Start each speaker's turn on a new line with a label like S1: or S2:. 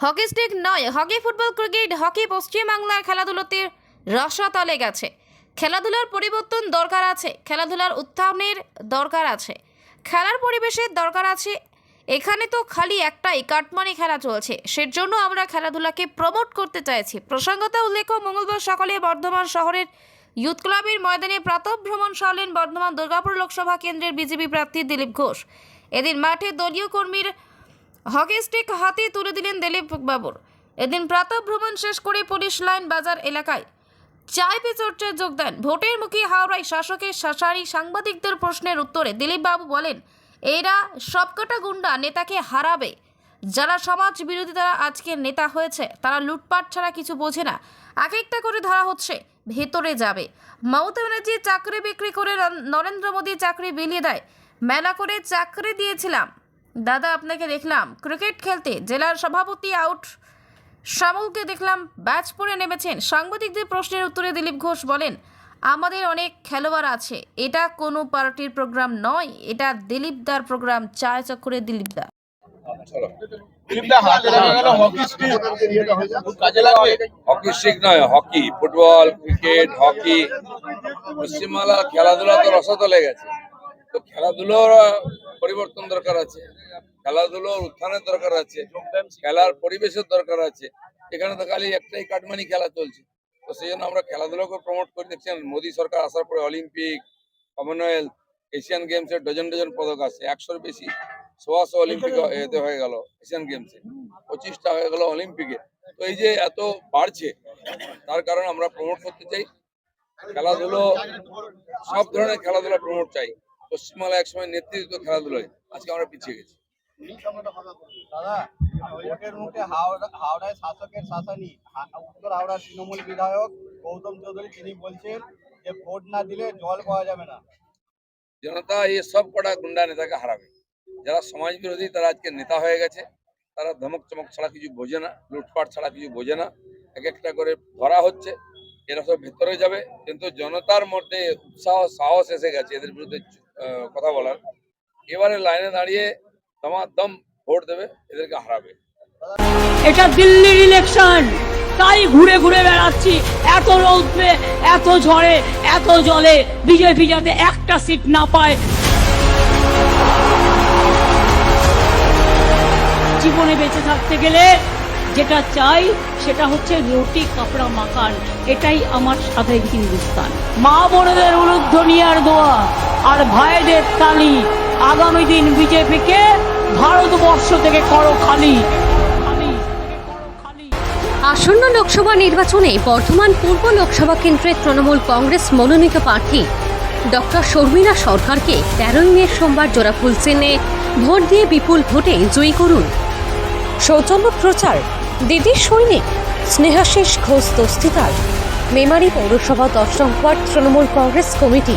S1: Hockey stick নয়, hockey football, cricket, hockey পশ্চিমবাংলার খেলাধুলোতে রসাতলে গেছে খেলাধুলার পরিবর্তন দরকার আছে, খেলাধুলার উত্থানের দরকার আছে। খেলার পরিবেশের দরকার আছে। এখানে তো খালি একটাই, কাটমানি খেলা চলছে। সেজন্য আমরা খেলাধুলাকে প্রমোট করতে চাইছি। প্রসঙ্গত উল্লেখ মঙ্গলবার সকালে বর্ধমান শহরের ইউথ ক্লাবের ময়দানে প্রাতঃ ভ্রমণ সারলেন বর্ধমান দুর্গাপুর লোকসভা কেন্দ্রের বিজেপি প্রার্থী দিলীপ ঘোষ। এদিন মাঠে দলীয় কর্মীর হকি স্টিক হাতে তুলে দিলেন দিলীপ বাবুর। এদিন প্রাতঃ ভ্রমণ শেষ করে পুলিশ লাইন বাজার এলাকায় চায় পে চর্চায় যোগ দেন। ভোটের মুখে হাওড়ায় শাসকের শাসারি সাংবাদিকদের প্রশ্নের উত্তরে দিলীপ বাবু বলেন, এরা সবকটা গুন্ডা নেতাকে হারাবে। যারা সমাজ বিরোধী তারা আজকে নেতা হয়েছে। তারা লুটপাট ছাড়া কিছু বোঝে না। এক একটা করে ধরা হচ্ছে, ভেতরে যাবে। মমতা ব্যানার্জি চাকরি বিক্রি করে নরেন্দ্র মোদী চাকরি বিলিয়ে দেয়। মেলা করে চাকরি দিয়েছিলাম। দাদা আপনাকে দেখলাম। ক্রিকেট খেলতে। জেলার সভাপতি আউট। শ্যামলকে দেখলাম ব্যাচ পরে নেমেছেন। সাংবাদিকদের প্রশ্নের উত্তরে দিলীপ ঘোষ বলেন আমাদের অনেক খেলোয়াড় আছে। এটা কোনো পার্টির প্রোগ্রাম নয়। এটা দিলীপ দিলীপদার প্রোগ্রাম। চায় চক্করে দিলীপদা
S2: হকি স্টিক।
S3: হকি নয় hockey. Football cricket hockey. Paschimbangla খেলাধুলা তো রসতলে গেছে তো খেলাধুলোর পরিবর্তন দরকার আছে। খেলাধুলোর উত্থানের দরকার আছে, খেলার পরিবেশের দরকার আছে। এখানে তো খালি একটাই কাটমানি খেলা চলছে। তো সেই জন্য আমরা খেলাধুলোকে প্রমোট করে দেখছেন মোদী সরকার আসার পরে অলিম্পিক কমনওয়েলথ এশিয়ান গেমসের ডজন ডজন পদক আছে। একশোর বেশি। সোয়াশো অলিম্পিক এতে হয়ে গেল এশিয়ান গেমসে পঁচিশটা হয়ে গেল অলিম্পিকে তো এই যে এত বাড়ছে, তার কারণে আমরা প্রমোট করতে চাই। খেলাধুলো, সব ধরনের খেলাধুলা প্রমোট চাই। পশ্চিমবাংলা একসময় নেতৃত্ব খেলাধুলোয়। আজকে আমরা পিছিয়ে গেছি।
S2: দাদা ভোটের মুখে হাওড়া হাওড়ায় শাসকের শাসনই। উত্তর হাওড়ার তৃণমূল বিধায়ক গৌতম চৌধুরী তিনি বলছেন যে ভোট না দিলে জল পাওয়া যাবে না।
S3: জনতা এই সব কটা গুন্ডা নেতাকে হারাবে। যারা সমাজ বিরোধী তারা আজকে নেতা হয়ে গেছে। তারা ধমক চমক ছাড়া কিছু বোঝে না লুটপাট ছাড়া কিছু বোঝে না। এক একটা করে ধরা হচ্ছে এরা সব ভেতরে যাবে। কিন্তু জনতার মধ্যে উৎসাহ সাহস এসে গেছে এদের বিরুদ্ধে আহ, কথা বলার। এবারে লাইনে দাঁড়িয়ে দম ভোট দেবে, এদেরকে হারাবে।
S4: এটা দিল্লির ইলেকশন তাই ঘুরে ঘুরে বেড়াচ্ছি। এত রৌদ্রে, এত ঝড়ে, এত জলে বিজেপি যাতে একটা সিট না পায়। জীবনে বেঁচে থাকতে গেলে যেটা চাই সেটা হচ্ছে রুটি কাপড়া মাকান এটাই আমার স্বাধীন হিন্দুস্তান। মা বোনেদের উলুধ্বনিয়ার দোয়া, আর ভাইদের তালি। আগামী দিন বিজেপিকে ভারতবর্ষ থেকে করো খালি।
S5: আসন্ন লোকসভা নির্বাচনে বর্ধমান পূর্ব লোকসভা কেন্দ্রের তৃণমূল কংগ্রেস মনোনীত প্রার্থী ডক্টর শর্মিলা সরকারকে তেরোই মে সোমবার জোড়াফুল চেনে ভোট দিয়ে বিপুল ভোটে জয়ী করুন। সৌজন্য প্রচার দিদির সৈনিক স্নেহাশিস ঘোষ দস্তিদার মেমারি পৌরসভা দশ নম্বর তৃণমূল কংগ্রেস কমিটি।